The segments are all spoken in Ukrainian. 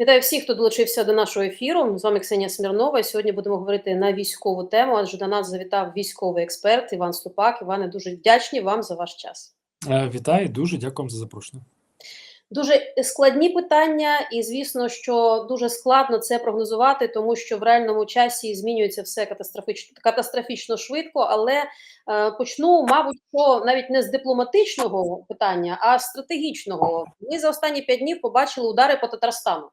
Вітаю всіх, хто долучився до нашого ефіру. З вами Ксенія Смірнова. Сьогодні будемо говорити на військову тему. Адже до нас завітав військовий експерт Іван Ступак. Іване, дуже вдячні вам за ваш час. Е, Вітаю, дуже дякую за запрошення. Дуже складні питання, і звісно, що дуже складно це прогнозувати, тому що в реальному часі змінюється все катастрофічно катастрофічно швидко. Але е, почну, мабуть, що навіть не з дипломатичного питання, а з стратегічного. Ми за останні п'ять днів побачили удари по Татарстану.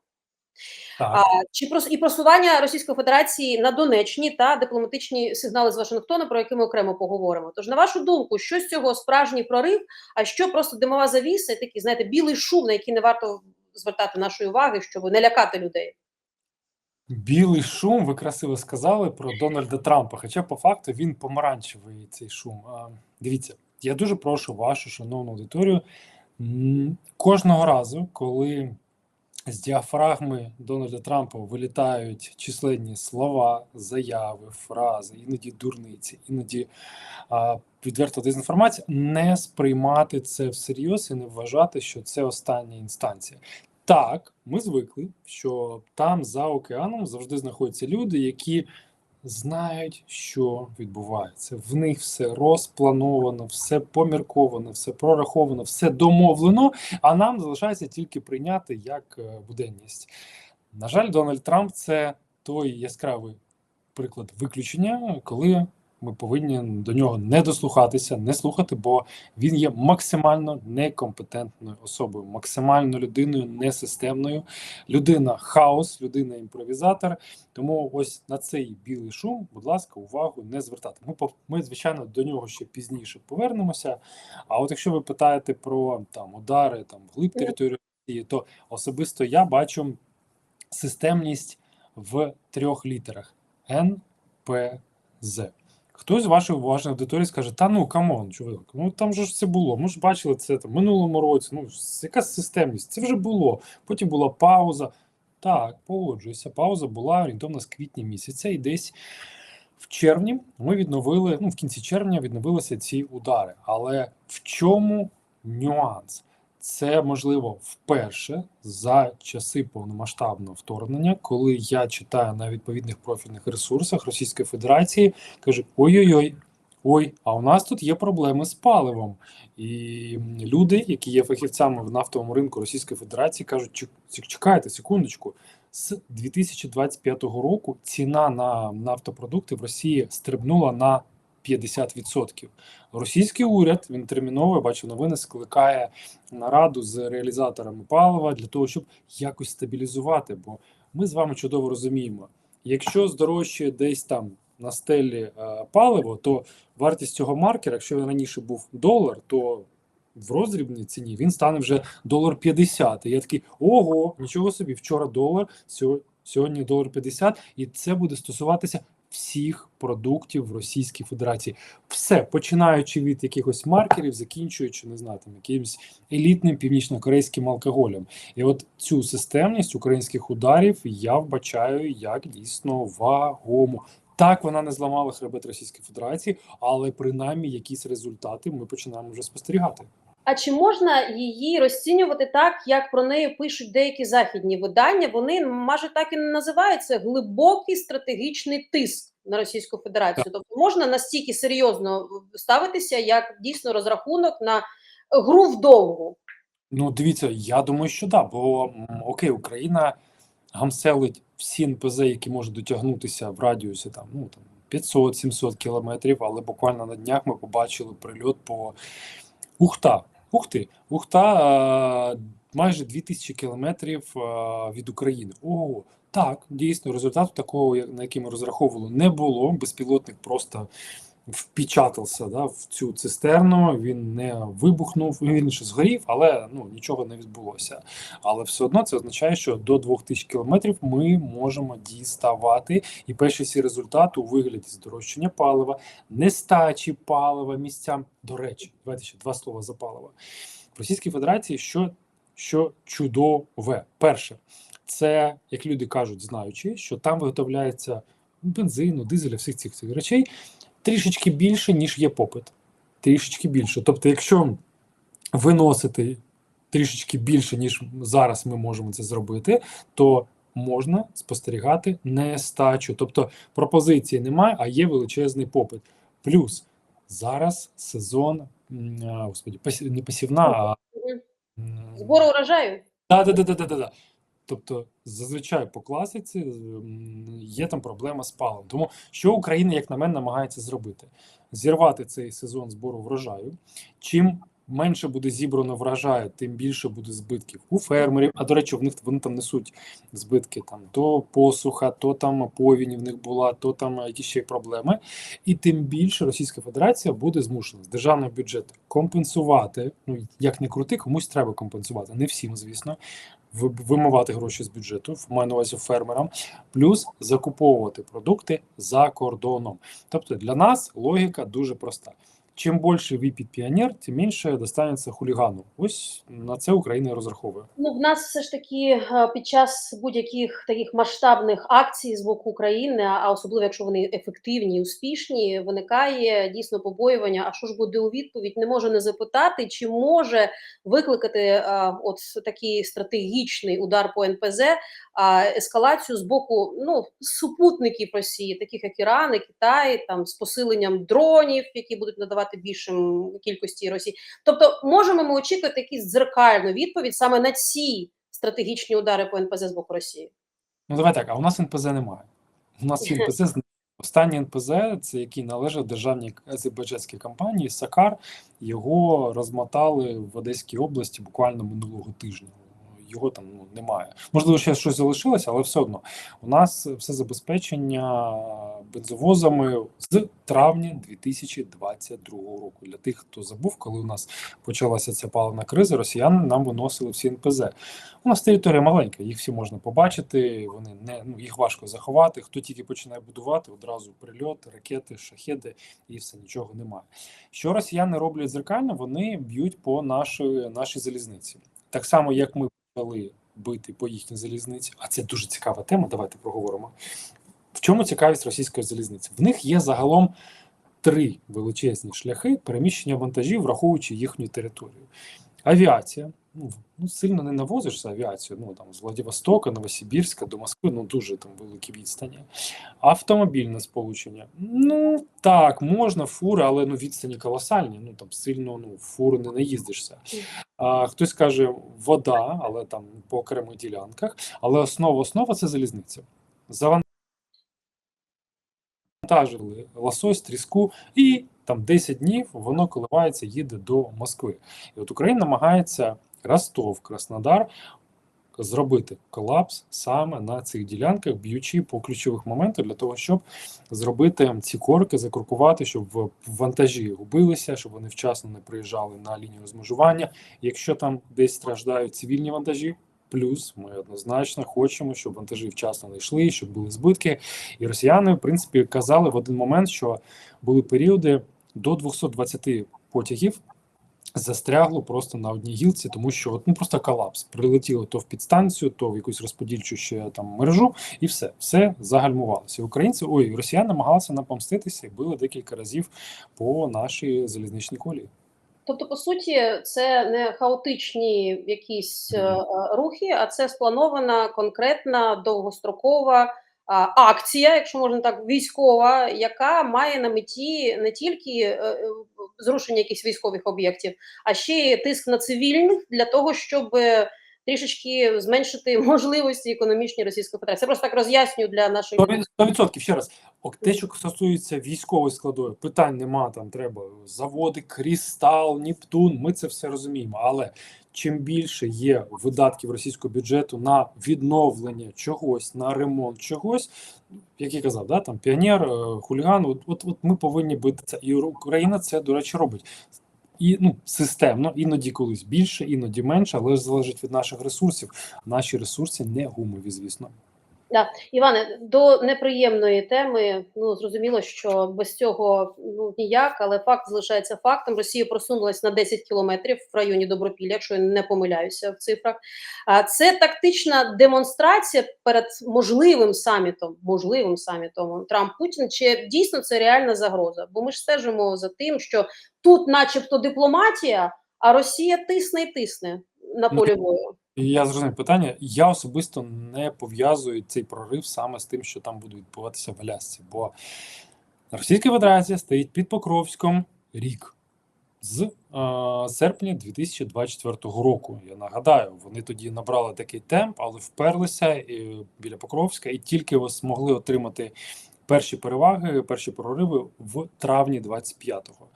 Так. А, чи прос- і просування Російської Федерації на Донеччині та дипломатичні сигнали з Вашингтона, про які ми окремо поговоримо. Тож, на вашу думку, що з цього справжній прорив, а що просто димова завіса, і такий, знаєте, білий шум, на який не варто звертати нашої уваги, щоб не лякати людей? Білий шум, ви красиво сказали про Дональда Трампа. Хоча по факту він помаранчевий цей шум. А, Дивіться, я дуже прошу вашу шановну аудиторію кожного разу, коли з діафрагми Дональда Трампа вилітають численні слова, заяви, фрази, іноді дурниці, іноді а, відверта дезінформація, не сприймати це всерйоз і не вважати, що це остання інстанція. Так, ми звикли, що там за океаном завжди знаходяться люди, які знають, що відбувається. В них все розплановано, все помірковано, все прораховано, все домовлено. А нам залишається тільки прийняти як е, буденність. На жаль, Дональд Трамп це той яскравий приклад виключення, коли ми повинні до нього не дослухатися, не слухати, бо він є максимально некомпетентною особою, максимально людиною несистемною. Людина хаос, людина імпровізатор. Тому ось на цей білий шум, будь ласка, увагу не звертати. Ми ми, звичайно, до нього ще пізніше повернемося. А от якщо ви питаєте про там удари там вглиб території Росії, то особисто я бачу системність в трьох літерах Н, П, З. Хтось з вашої уважної аудиторії скаже: Та ну камон, чоловік, ну там же ж це було. Ми ж бачили це там минулому році. Ну яка системність? Це вже було. Потім була пауза. Так, погоджуюся. Пауза була орієнтовно з квітня місяця, і десь в червні ми відновили. Ну, в кінці червня відновилися ці удари. Але в чому нюанс? Це можливо вперше за часи повномасштабного вторгнення, коли я читаю на відповідних профільних ресурсах Російської Федерації, каже: ой-ой-ой, ой, а у нас тут є проблеми з паливом. І люди, які є фахівцями в нафтовому ринку Російської Федерації, кажуть: «Чек- чекайте секундочку. З 2025 року ціна на нафтопродукти в Росії стрибнула на 50%. Російський уряд він терміново я бачу новини, скликає нараду з реалізаторами палива для того, щоб якось стабілізувати. Бо ми з вами чудово розуміємо, якщо здорожчає десь там на стелі е, паливо, то вартість цього маркера, якщо він раніше був долар, то в роздрібній ціні він стане вже долар 50. І я такий ого, нічого собі, вчора долар, сьогодні долар 50, і це буде стосуватися всіх продуктів в Російській Федерації. Все, починаючи від якихось маркерів, закінчуючи, не знаю, там якимось елітним північно-корейським алкоголем. І от цю системність українських ударів я вбачаю як дійсно вагому. Так, вона не зламала хребет Російської Федерації, але принаймні якісь результати ми починаємо вже спостерігати. А чи можна її розцінювати так, як про неї пишуть деякі західні видання? Вони майже так і називаються глибокий стратегічний тиск на Російську Федерацію. Тобто можна настільки серйозно ставитися, як дійсно розрахунок на гру вдовгу. Ну, дивіться, я думаю, що да, бо окей, Україна гамселить всі НПЗ, які можуть дотягнутися в радіусі там, ну там 500-700 кілометрів, але буквально на днях ми побачили прильот по Ухта. Ухти. Ухта е, майже 2000 кілометрів е, від України. Ого, так, дійсно, результату такого, на який ми розраховували, не було. Безпілотник просто впечатався да, в цю цистерну, він не вибухнув, він ще згорів, але ну, нічого не відбулося. Але все одно це означає, що до 2000 кілометрів ми можемо діставати і перші всі результати у вигляді здорожчання палива, нестачі палива місцям. До речі, давайте ще два слова за паливо. В Російській Федерації що, що чудове. Перше, це, як люди кажуть, знаючи, що там виготовляється бензину, дизеля, всіх цих цих речей трішечки більше, ніж є попит. Трішечки більше. Тобто, якщо виносити трішечки більше, ніж зараз ми можемо це зробити, то можна спостерігати нестачу. Тобто пропозиції немає, а є величезний попит. Плюс зараз сезон, господі, не посівна, а. Збору урожаю. Да, да, да, да, да, да. Тобто, зазвичай по класиці є там проблема з палом. Тому що Україна, як на мене, намагається зробити? Зірвати цей сезон збору врожаю. Чим менше буде зібрано врожаю, тим більше буде збитків у фермерів. А до речі, в них вони там несуть збитки там то посуха, то там повінь в них була, то там якісь ще проблеми. І тим більше Російська Федерація буде змушена з державного бюджету компенсувати. Ну як не крути, комусь треба компенсувати. Не всім, звісно. Ви- Вимивати гроші з бюджету, маю на увазі фермерам, плюс закуповувати продукти за кордоном. Тобто для нас логіка дуже проста. Чим більше випід піонер, тим менше достанеться хулігану. Ось на це Україна і розраховує. Ну, в нас все ж таки е, під час будь-яких таких масштабних акцій з боку України, а особливо якщо вони ефективні і успішні, виникає дійсно побоювання. А що ж буде у відповідь? Не може не запитати, чи може викликати е, от такий стратегічний удар по НПЗ, ескалацію з боку ну супутників Росії, таких як Іран, і Китай, там з посиленням дронів, які будуть надавати більшим кількості Росії. Тобто, можемо ми очікувати якусь дзеркальну відповідь саме на ці стратегічні удари по НПЗ з боку Росії. Ну давай так, а у нас НПЗ немає. У нас НПЗ зни- Останній НПЗ, це який належав державній азербайджанській компанії Сакар, його розмотали в Одеській області буквально минулого тижня. Його там ну, немає. Можливо, ще щось залишилося, але все одно у нас все забезпечення бензовозами з травня 2022 року. Для тих, хто забув, коли у нас почалася ця паливна криза, росіяни нам виносили всі НПЗ. У нас територія маленька, їх всі можна побачити. Вони не ну їх важко заховати. Хто тільки починає будувати, одразу прильоти, ракети, шахеди і все нічого немає. Що росіяни роблять зеркально? Вони б'ють по нашій нашій залізниці. Так само, як ми почали бити по їхній залізниці, а це дуже цікава тема. Давайте проговоримо. В чому цікавість російської залізниці? В них є загалом три величезні шляхи переміщення вантажів, враховуючи їхню територію. Авіація. Ну, ну сильно не навозишся авіацію. Ну там з Владивостока, Новосибірська до Москви, ну дуже там великі відстані. Автомобільне сполучення. Ну так, можна, фури, але ну відстані колосальні. Ну там сильно ну фури не наїздишся. А, хтось каже вода, але там по окремих ділянках. Але основа основа це залізниця. Завантажили лосось, тріску, і там 10 днів воно коливається, їде до Москви. І от Україна намагається Ростов, Краснодар зробити колапс саме на цих ділянках, б'ючи по ключових моментах для того, щоб зробити ці корки, закуркувати, щоб вантажі губилися, щоб вони вчасно не приїжджали на лінію розмежування. Якщо там десь страждають цивільні вантажі. Плюс ми однозначно хочемо, щоб вантажі вчасно не йшли, щоб були збитки. І росіяни, в принципі, казали в один момент, що були періоди до 220 потягів застрягло просто на одній гілці, тому що от, ну просто колапс. Прилетіло то в підстанцію, то в якусь розподільчу ще там мережу, і все, все загальмувалося. Українці, ой, росіяни намагалися нам помститися і били декілька разів по нашій залізничній колії. Тобто, по суті, це не хаотичні якісь е, рухи, а це спланована конкретна довгострокова акція, якщо можна так, військова, яка має на меті не тільки е, е, зрушення якихось військових об'єктів, а ще й тиск на цивільних для того, щоб е, трішечки зменшити можливості економічні Російської Федерації. Це просто так роз'яснюю для нашої Сто від- сто відсотків ще раз. О, те, що стосується військової складової, питань нема. Там треба заводи, Крістал, Нептун. Ми це все розуміємо. Але чим більше є видатків російського бюджету на відновлення чогось, на ремонт чогось, як я казав, да, там піонер, е, хуліган, от, от, от ми повинні бити це. І Україна це, до речі, робить. І ну системно, іноді колись більше, іноді менше, але залежить від наших ресурсів. Наші ресурси не гумові, звісно. Да. Іване, до неприємної теми. Ну зрозуміло, що без цього ну ніяк, але факт залишається фактом. Росія просунулась на 10 кілометрів в районі Добропілля, якщо я не помиляюся в цифрах. А це тактична демонстрація перед можливим самітом, можливим самітом Трамп Путін. Чи дійсно це реальна загроза? Бо ми ж стежимо за тим, що тут, начебто, дипломатія, а Росія тисне і тисне. на Ну, полі бою. Я зрозумів питання. Я особисто не пов'язую цей прорив саме з тим, що там буде відбуватися в Алясці, бо Російська Федерація стоїть під Покровськом рік з е, серпня 2024 року. Я нагадаю, вони тоді набрали такий темп, але вперлися е, біля Покровська і тільки змогли отримати перші переваги, перші прориви в травні 25-го.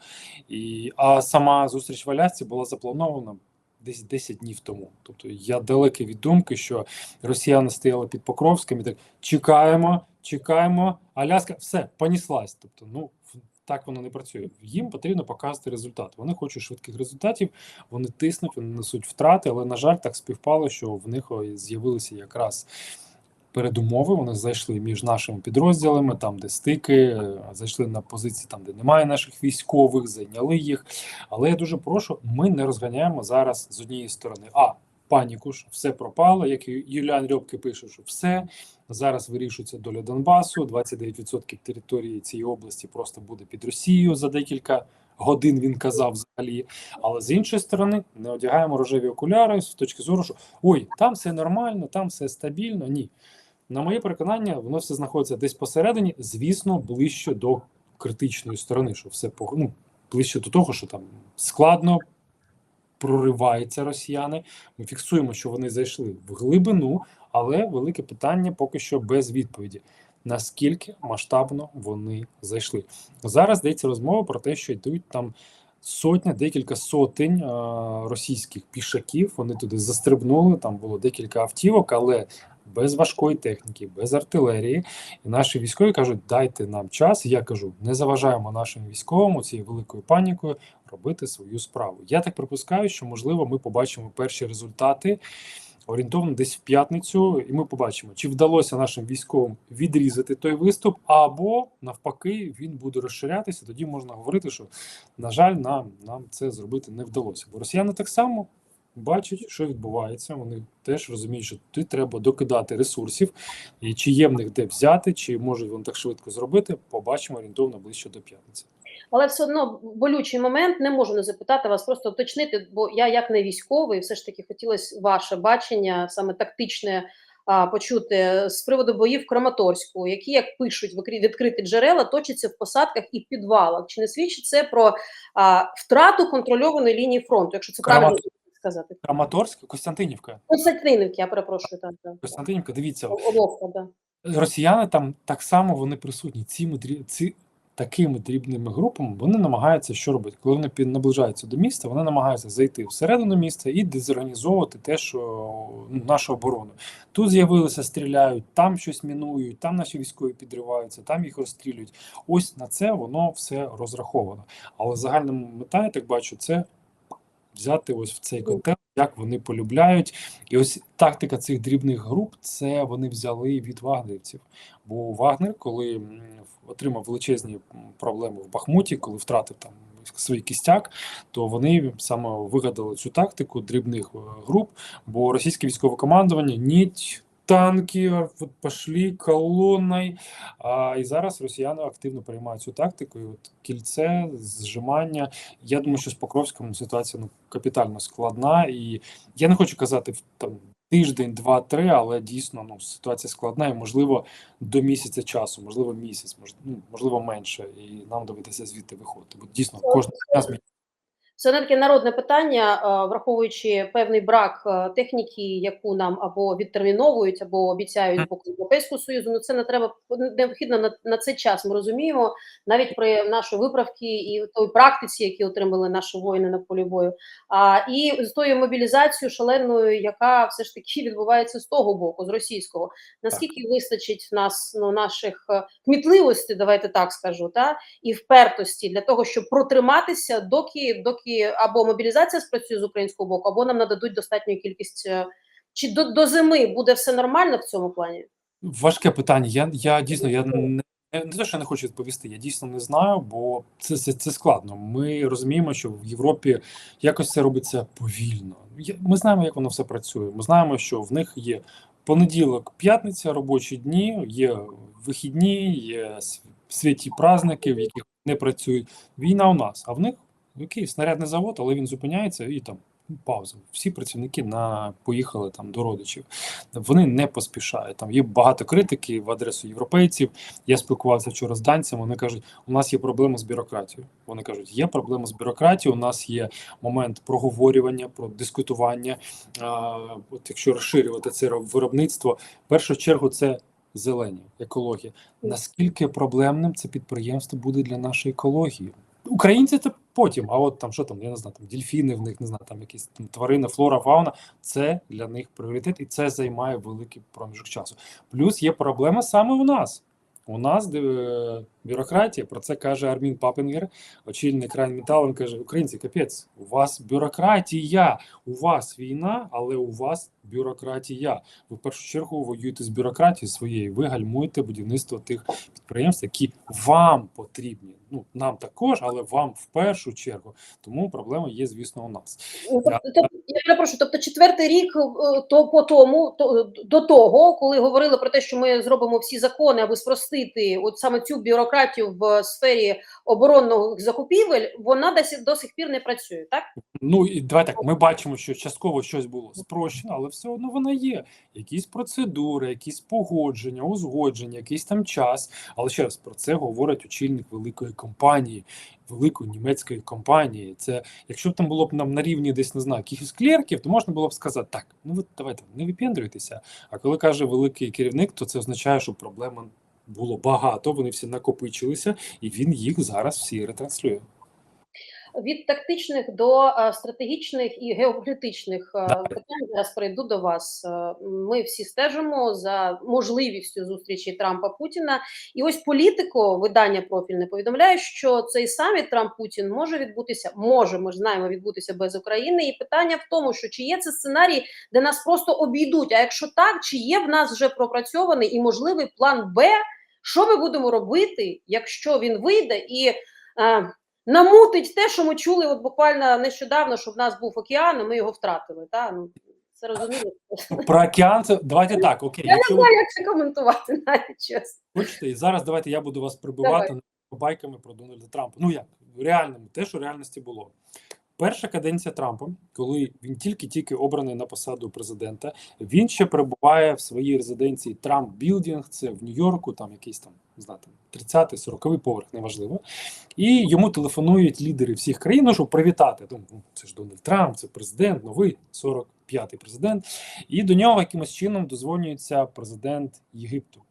І, а сама зустріч в Алясці була запланована десь 10 днів тому. Тобто я далекий від думки, що росіяни стояли під Покровським і так чекаємо, чекаємо, Аляска, все, поніслась. Тобто, ну так воно не працює. Їм потрібно показувати результат. Вони хочуть швидких результатів, вони тиснуть, вони несуть втрати, але на жаль, так співпало, що в них з'явилися якраз. Передумови вони зайшли між нашими підрозділами, там де стики, е, зайшли на позиції, там де немає наших військових, зайняли їх. Але я дуже прошу, ми не розганяємо зараз з однієї сторони. А паніку ж все пропало. Як Юліан Рьобки пише, що все зараз вирішується доля Донбасу. 29% території цієї області просто буде під Росією за декілька годин. Він казав взагалі. Але з іншої сторони, не одягаємо рожеві окуляри з точки зору, що ой, там все нормально, там все стабільно. Ні. На моє переконання, воно все знаходиться десь посередині, звісно, ближче до критичної сторони, що все ну, ближче до того, що там складно прориваються росіяни. Ми фіксуємо, що вони зайшли в глибину, але велике питання поки що без відповіді. Наскільки масштабно вони зайшли? Зараз здається розмова про те, що йдуть там сотня, декілька сотень а, російських пішаків. Вони туди застрибнули. Там було декілька автівок, але без важкої техніки, без артилерії. І наші військові кажуть, дайте нам час. Я кажу, не заважаємо нашим військовим цією великою панікою робити свою справу. Я так припускаю, що можливо ми побачимо перші результати орієнтовно десь в п'ятницю, і ми побачимо, чи вдалося нашим військовим відрізати той виступ, або навпаки він буде розширятися. Тоді можна говорити, що на жаль, нам, нам це зробити не вдалося. Бо росіяни так само. Бачать, що відбувається. Вони теж розуміють, що тут треба докидати ресурсів, і чи є в них де взяти, чи можуть вони так швидко зробити. Побачимо орієнтовно ближче до п'ятниці. Але все одно болючий момент не можу не запитати вас, просто уточнити, бо я як не військовий, все ж таки хотілося ваше бачення, саме тактичне, а, почути з приводу боїв в Краматорську, які, як пишуть відкриті джерела, точаться в посадках і підвалах. Чи не свідчить це про а, втрату контрольованої лінії фронту, якщо це правильно сказати? Краматорськ, Костянтинівка. Константинівки, я перепрошую, так, так. Костянтинівка, дивіться, Оловка, да. росіяни там так само вони присутні. Ці, ці такими дрібними групами вони намагаються що робити. Коли вони наближаються до міста, вони намагаються зайти всередину міста і дезорганізовувати те, що ну, нашу оборону. Тут з'явилися, стріляють, там щось мінують, там наші військові підриваються, там їх розстрілюють. Ось на це воно все розраховано. Але загальна мета, я так бачу, це взяти ось в цей контекст, як вони полюбляють. І ось тактика цих дрібних груп це вони взяли від вагнерівців. Бо Вагнер, коли отримав величезні проблеми в Бахмуті, коли втратив там свій кістяк, то вони саме вигадали цю тактику дрібних е, груп, бо російське військове командування ніть. Танки от пошли колонною. А, і зараз росіяни активно приймають цю тактику. І от кільце, зжимання. Я думаю, що з Покровськом ситуація ну, капітально складна. І я не хочу казати в там тиждень, два-три, але дійсно ну, ситуація складна, і можливо до місяця часу, можливо, місяць, мож, ну, можливо, менше, і нам доведеться звідти виходити. Бо дійсно кожен дня змінюється. Це не таке народне питання, е, враховуючи певний брак е, техніки, яку нам або відтерміновують, або обіцяють боку Європейського союзу. Ну це не треба необхідно на, на цей час. Ми розуміємо навіть при нашій виправки і той практиці, які отримали наші воїни на полі бою. А і з тою мобілізацією шаленою, яка все ж таки відбувається з того боку, з російського. Наскільки вистачить нас ну наших е, кмітливості, давайте так скажу, та і впертості для того, щоб протриматися, доки доки або мобілізація спрацює з українського боку, або нам нададуть достатню кількість. е, Чи до, до зими буде все нормально в цьому плані? Важке питання. Я, я дійсно я не, не те, що не хочу відповісти, я дійсно не знаю, бо це, це, це складно. Ми розуміємо, що в Європі якось це робиться повільно. Ми знаємо, як воно все працює. Ми знаємо, що в них є понеділок, п'ятниця, робочі дні, є вихідні, є святі праздники, в яких не працюють. Війна у нас, а в них окей, снарядний завод, але він зупиняється і там пауза. Всі працівники на поїхали там до родичів. Вони не поспішають. Там є багато критики в адресу європейців. Я спілкувався вчора з данцями. Вони кажуть, у нас є проблема з бюрократією. Вони кажуть, є проблема з бюрократією. У нас є момент проговорювання, про дискутування. А, от якщо розширювати це виробництво, в першу чергу це зелені екологія. Наскільки проблемним це підприємство буде для нашої екології? Українці це потім, а от там що там, я не знаю, там дельфіни в них не знаю, там якісь там тварини, флора, фауна. Це для них пріоритет, і це займає великий проміжок часу. Плюс є проблема саме у нас. У нас де, е, бюрократія, про це каже Армін Папінгер, очільник Райнметал, він каже: Українці, капець, у вас бюрократія, у вас війна, але у вас бюрократія. Ви в першу чергу воюєте з бюрократією своєю. Ви гальмуєте будівництво тих підприємств, які вам потрібні. Ну нам також, але вам в першу чергу. Тому проблема є, звісно, у нас. Ну, тобто, тобто, я перепрошую, тобто четвертий рік е, то по тому, то до того, коли говорили про те, що ми зробимо всі закони, аби спростити от саме цю бюрократію в сфері оборонних закупівель, вона досі до сих пір не працює, так? Ну і давай так. Ми бачимо, що частково щось було спрощено, але все одно вона є. Якісь процедури, якісь погодження, узгодження, якийсь там час. Але ще раз про це говорить очільник великої компанії, великої німецької компанії. Це якщо б там було б нам на рівні десь не знаю, якихось клерків, то можна було б сказати так. Ну ви давайте не випендрюйтеся. А коли каже великий керівник, то це означає, що проблема було багато. Вони всі накопичилися, і він їх зараз всі ретранслює. Від тактичних до е, стратегічних і геополітичних е, питань зараз перейду до вас. Е, Ми всі стежимо за можливістю зустрічі Трампа Путіна. І ось політико видання профільне повідомляє, що цей саміт Трамп Путін може відбутися, може, ми ж знаємо, відбутися без України. І питання в тому, що чи є це сценарій, де нас просто обійдуть. А якщо так, чи є в нас вже пропрацьований і можливий план Б, що ми будемо робити, якщо він вийде і. Намутить те, що ми чули от буквально нещодавно, що в нас був океан, і ми його втратили. Та? Ну, це розуміло. Про океан це давайте так. Окей, Я не якщо ви знаю, як це коментувати навіть чесно. хочете, і зараз давайте я буду вас прибивати байками про Дональда Трампа. Ну як реальному, те, що в реальності було. Перша каденція Трампа, коли він тільки-тільки обраний на посаду президента, він ще перебуває в своїй резиденції Трамп Білдінг, це в Нью-Йорку, там якийсь там там 30-й, 40-й поверх, неважливо. І йому телефонують лідери всіх країн, ну, щоб привітати. Ну, це ж Дональд Трамп, це президент, новий 45-й президент. І до нього якимось чином дозвонюється президент Єгипту.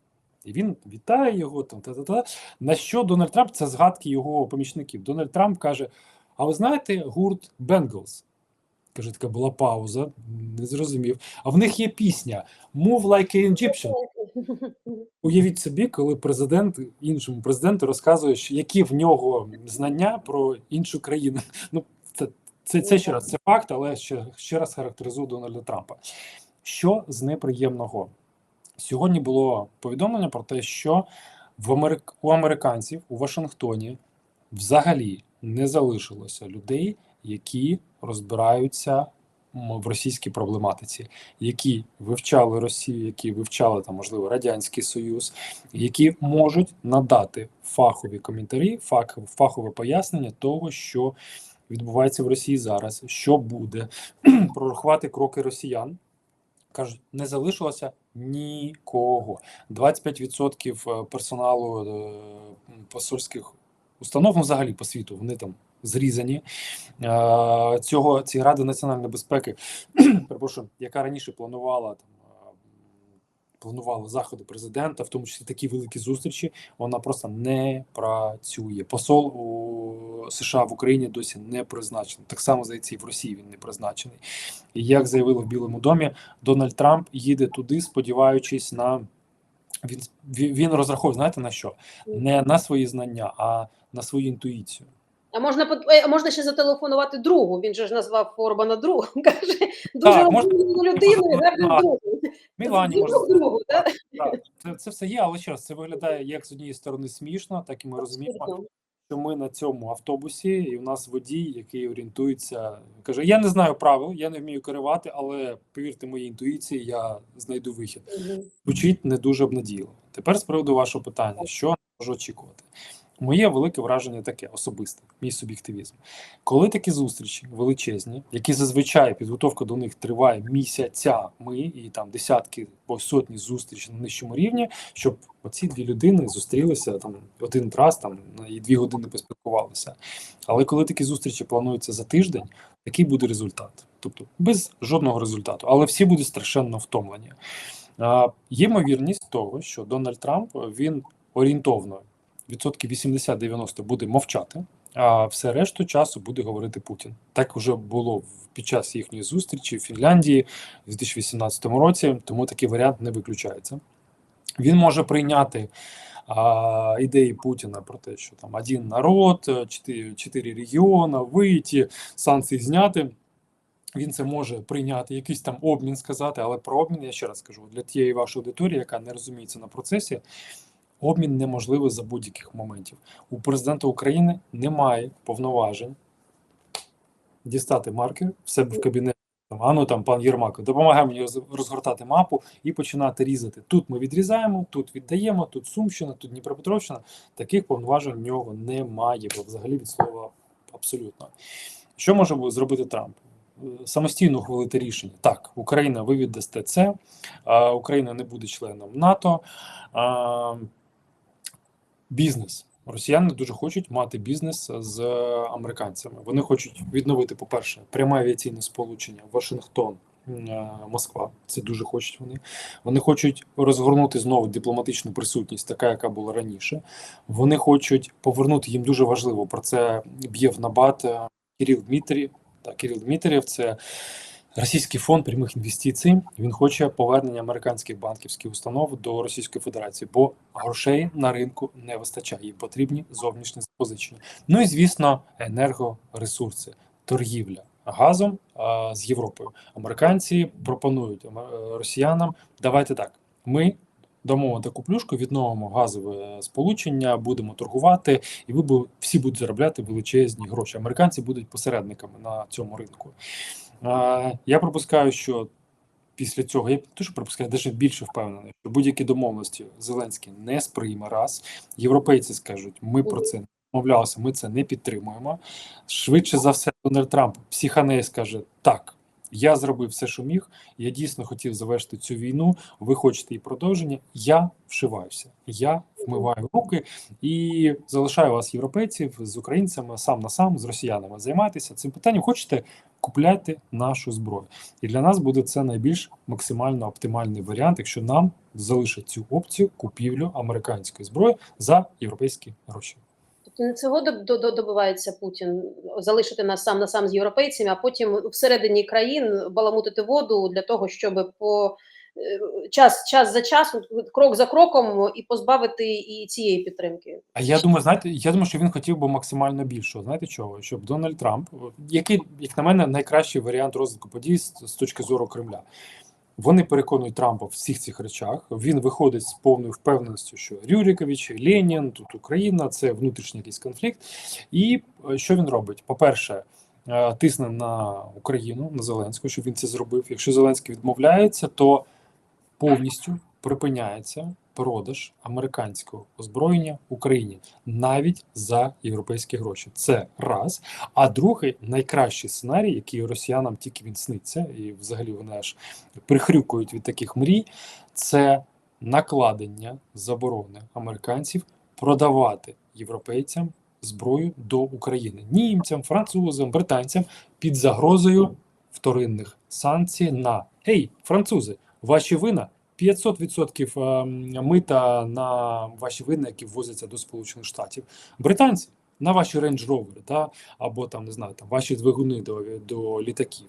І він вітає його там та-та-та. На що Дональд Трамп це згадки його помічників. Дональд Трамп каже: А ви знаєте гурт Bengals? Каже, така була пауза, не зрозумів. А в них є пісня Move like an Egyptian. Уявіть собі, коли президент іншому президенту розказує, які в нього знання про іншу країну. Ну це, це, це ще раз це факт, але ще, ще раз характеризує Дональда Трампа. Що з неприємного? Сьогодні було повідомлення про те, що в Америк... у американців у Вашингтоні взагалі не залишилося людей, які розбираються в російській проблематиці, які вивчали Росію, які вивчали там, можливо, Радянський Союз, які можуть надати фахові коментарі, фах, фахове пояснення того, що відбувається в Росії зараз, що буде, прорахувати кроки росіян. Кажуть, не залишилося нікого. 25% персоналу е, посольських установ, ну, взагалі по світу, вони там зрізані. Е, Цього цієї ради національної безпеки, перепрошую, яка раніше планувала там. е, Планувала заходи президента, в тому числі такі великі зустрічі. Вона просто не працює. Посол у США в Україні досі не призначений. Так само здається, і в Росії він не призначений. І як заявили в Білому домі, Дональд Трамп їде туди, сподіваючись на він він розраховує, знаєте на що? Не на свої знання, а на свою інтуїцію. А можна е, можна ще зателефонувати другу. Він же ж назвав Орбана другом. Каже, дуже Так, можна- людину Так. Мілані Другу, можна другу, так? так, це, це все є, але ще раз це виглядає як з однієї сторони смішно, так і ми розуміємо, що ми на цьому автобусі, і у нас водій, який орієнтується, каже: Я не знаю правил, я не вмію керувати, але повірте моїй інтуїції, я знайду вихід. Звучить не дуже обнадійливо. Тепер з приводу вашого питання, що можу очікувати? Моє велике враження таке особисте, мій суб'єктивізм. Коли такі зустрічі величезні, які зазвичай підготовка до них триває місяцями і там десятки або сотні зустрічей на нижчому рівні, щоб оці дві людини зустрілися там один раз там і дві години поспілкувалися. Але коли такі зустрічі плануються за тиждень, який буде результат? Тобто без жодного результату, але всі будуть страшенно втомлені. Є ймовірність того, що Дональд Трамп він орієнтовно відсотків 80-90 буде мовчати, а все решту часу буде говорити Путін. Так вже було під час їхньої зустрічі в Фінляндії в 2018 році, тому такий варіант не виключається. Він може прийняти а, ідеї Путіна про те, що там один народ, е, чотири регіони, вийти, санкції зняти. Він це може прийняти, якийсь там обмін сказати, але про обмін я ще раз кажу для тієї вашої аудиторії, яка не розуміється на процесі. Обмін неможливий за будь-яких моментів. У президента України немає повноважень дістати маркер в себе в кабінеті. А ну там, пан Єрмак, допомагай мені роз- розгортати мапу і починати різати. Тут ми відрізаємо, тут віддаємо, тут Сумщина, тут Дніпропетровщина. Таких повноважень в нього немає, бо взагалі від слова абсолютно. Що може зробити Трамп? Е, Самостійно ухвалити рішення. Так, Україна, ви віддасте це, Україна не буде членом НАТО. Бізнес. Росіяни дуже хочуть мати бізнес з американцями. Вони хочуть відновити, по-перше, пряме авіаційне сполучення Вашингтон. е, Москва, це дуже хочуть вони. Вони хочуть розгорнути знову дипломатичну присутність, така яка була раніше. Вони хочуть повернути їм дуже важливо. Про це б'є в набат е, Кирил Дмитрів. Так, Кирил Дмитрів це Російський фонд прямих інвестицій. Він хоче повернення американських банківських установ до Російської Федерації, бо грошей на ринку не вистачає. Їм потрібні зовнішні запозичення. Ну і звісно, енергоресурси, торгівля газом а, з Європою. Американці пропонують е, росіянам: давайте так, ми. Дамо таку плюшку, відновимо газове сполучення, будемо торгувати, і ви всі будуть заробляти величезні гроші. Американці будуть посередниками на цьому ринку. Я припускаю, що після цього я теж припускаю, навіть більше впевнений, що будь-які домовленості Зеленський не сприйме раз. Європейці скажуть, ми про це не домовлялися, ми це не підтримуємо. Швидше за все, Дональд Трамп психанеє скаже так. Я зробив все, що міг. Я дійсно хотів завершити цю війну. Ви хочете її продовження. Я вшиваюся. Я вмиваю руки і залишаю вас, європейців, з українцями сам на сам, з росіянами займайтеся цим питанням. Хочете купляйте нашу зброю. І для нас буде це найбільш максимально оптимальний варіант, якщо нам залишать цю опцію купівлю американської зброї за європейські гроші. Тобто не цього до- до- добивається Путін залишити нас сам на сам з європейцями, а потім всередині країн баламутити воду для того, щоб по час, час за часом, крок за кроком, і позбавити і цієї підтримки. А я думаю, знаєте, я думаю, що він хотів би максимально більшого. Знаєте чого? Щоб Дональд Трамп, який, як на мене, найкращий варіант розвитку подій з, з точки зору Кремля. Вони переконують Трампа в всіх цих речах. Він виходить з повною впевненістю, що Рюрикович, Ленін, тут Україна, це внутрішній якийсь конфлікт. І е, що він робить? По-перше, е, тисне на Україну, на Зеленського, щоб він це зробив. Якщо Зеленський відмовляється, то повністю припиняється продаж американського озброєння Україні навіть за європейські гроші. Це раз. А другий найкращий сценарій, який росіянам тільки він сниться, і взагалі вони аж прихрюкують від таких мрій, це накладення заборони американців продавати європейцям зброю до України, німцям, французам, британцям під загрозою вторинних санкцій на Ей, французи, ваші вина 500% ем, мита на ваші вина, які ввозяться до Сполучених Штатів. Британці на ваші Range Rover, да, або там не знаю, там ваші двигуни до, до літаків.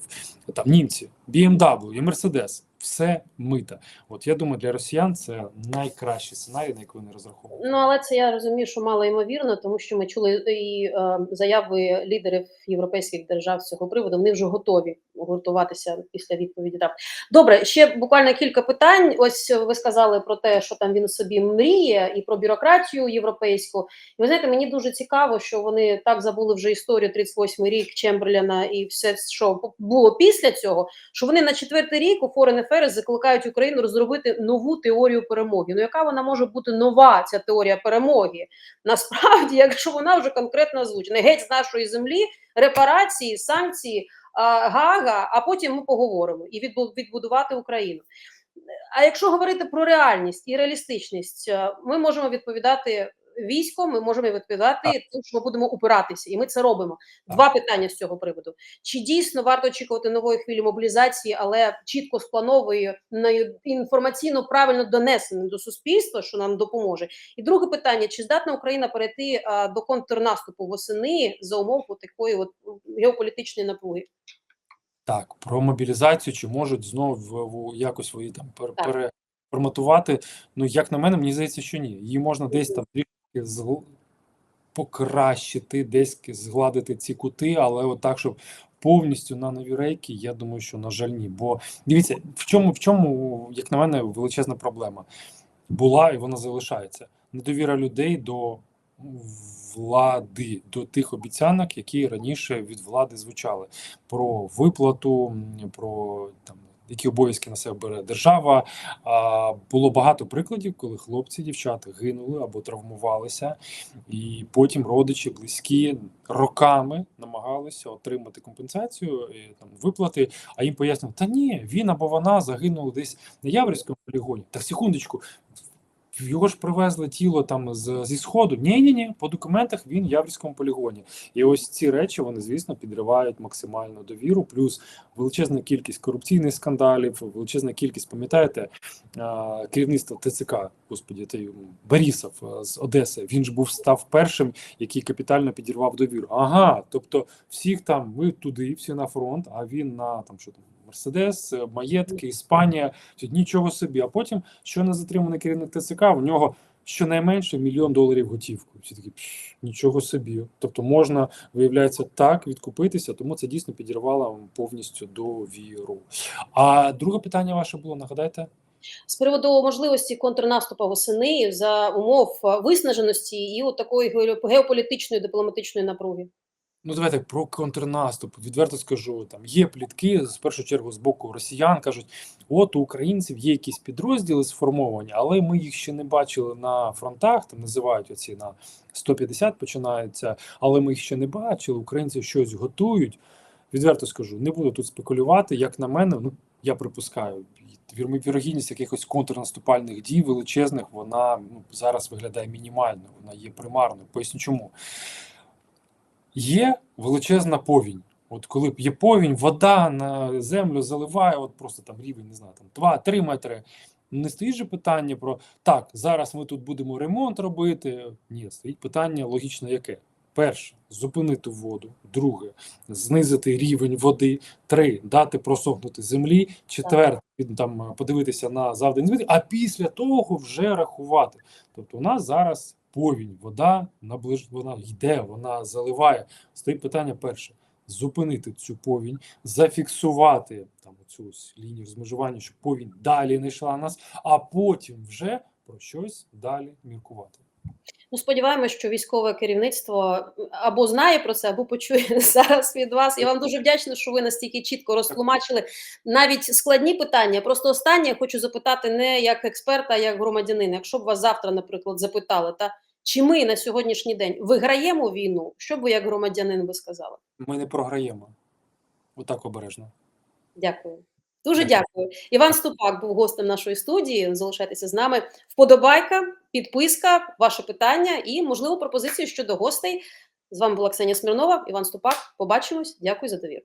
Там німці, BMW, і Mercedes, все мита. От я думаю, для росіян це найкращий сценарій, на який вони розраховують. Ну але це я розумію, що мало ймовірно, тому що ми чули і е, заяви лідерів європейських держав з цього приводу. Вони вже готові гуртуватися після відповіді. Так добре, ще буквально кілька питань. Ось ви сказали про те, що там він собі мріє, і про бюрократію європейську. І ви знаєте, мені дуже цікаво, що вони так забули вже історію 38 рік Чемберлена і все, що було після цього. Що вони на четвертий рік у Foreign афери закликають Україну розробити нову теорію перемоги. Ну яка вона може бути нова ця теорія перемоги? Насправді, якщо вона вже конкретно озвучена, геть з нашої землі, репарації, санкції, Гага, а потім ми поговоримо і відбу- відбудувати Україну. А якщо говорити про реальність і реалістичність, е, ми можемо відповідати військом, ми можемо відповідати, тим, що ми будемо упиратися, і ми це робимо. Два питання з цього приводу: чи дійсно варто очікувати нової хвилі мобілізації, але чітко спланованої, на- інформаційно правильно донесеним до суспільства, що нам допоможе? І друге питання: чи здатна Україна перейти до контрнаступу восени за умов такої от геополітичної напруги? Так, про мобілізацію, чи можуть знову якось ви там пер- Так. переформатувати. Ну, як на мене, мені здається, що ні. Її можна десь там покращити, десь згладити ці кути, але от так, щоб повністю на нові рейки, я думаю, що на жаль, ні. Бо дивіться, в чому, в чому, як на мене, величезна проблема була і вона залишається. Недовіра людей до влади, до тих обіцянок, які раніше від влади звучали про виплату, про там. Які обов'язки на себе бере держава? А, було багато прикладів, коли хлопці, дівчата гинули або травмувалися, і потім родичі, близькі роками намагалися отримати компенсацію і там виплати. А їм пояснювали, та ні, він або вона загинули десь на Яврівському полігоні. Так секундочку, його ж привезли тіло там з, зі сходу. Ні, ні, ні, по документах він в Яврівському полігоні. І ось ці речі вони, звісно, підривають максимальну довіру. Плюс величезна кількість корупційних скандалів, величезна кількість, пам'ятаєте, керівництво ТЦК, господі, той Борісов з Одеси. Він ж був став першим, який капітально підірвав довіру. Ага, тобто всіх там ви туди, всі на фронт, а він на там що там. Мерседес, е, маєтки, Іспанія, нічого собі. А потім, що не затриманий керівник ТЦК, в нього щонайменше мільйон доларів готівку. Всі такі «Пш, нічого собі. Тобто можна, виявляється, так відкупитися, тому це дійсно підірвало повністю довіру. А друге питання ваше було, нагадайте? з приводу можливості контрнаступу восени за умов виснаженості і от такої гео- геополітичної дипломатичної напруги. Ну, давайте про контрнаступ. Відверто скажу, там є плітки з першу чергу з боку росіян. кажуть, от у українців є якісь підрозділи сформовані, але ми їх ще не бачили на фронтах. Там називають оці на 150 починаються, але ми їх ще не бачили. Українці щось готують. Відверто скажу, не буду тут спекулювати. Як на мене, ну я припускаю, вір- вірогідність якихось контрнаступальних дій величезних, вона ну, зараз виглядає мінімально, вона є примарною. Поясню чому. Є величезна повінь. От коли б є повінь, вода на землю заливає, от просто там рівень, не знаю, там 2-3 метри. Не стоїть же питання про так, зараз ми тут будемо ремонт робити. Ні, стоїть питання логічно яке? Перше, зупинити воду. Друге, знизити рівень води. Три, дати просохнути землі. Четверте, там подивитися на збитки, а після того вже рахувати. Тобто, у нас зараз повінь, вода наближ... вона йде, вона заливає. Стоїть питання перше: зупинити цю повінь, зафіксувати там цю лінію розмежування, щоб повінь далі не йшла на нас, а потім вже про щось далі міркувати. Ну, сподіваємось, що військове керівництво або знає про це, або почує зараз від вас. Я вам дуже вдячна, що ви настільки чітко розтлумачили навіть складні питання. Просто останнє я хочу запитати не як експерта, а як громадянина. Якщо б вас завтра, наприклад, запитали, та чи ми на сьогоднішній день виграємо війну? Що б ви як громадянин ви сказали? Ми не програємо. Отак обережно. Дякую. Дуже Дякую. Іван Ступак був гостем нашої студії. Залишайтеся з нами. Вподобайка, підписка, ваше питання і, можливо, пропозиції щодо гостей. З вами була Ксенія Смірнова, Іван Ступак. Побачимось. Дякую за довіру.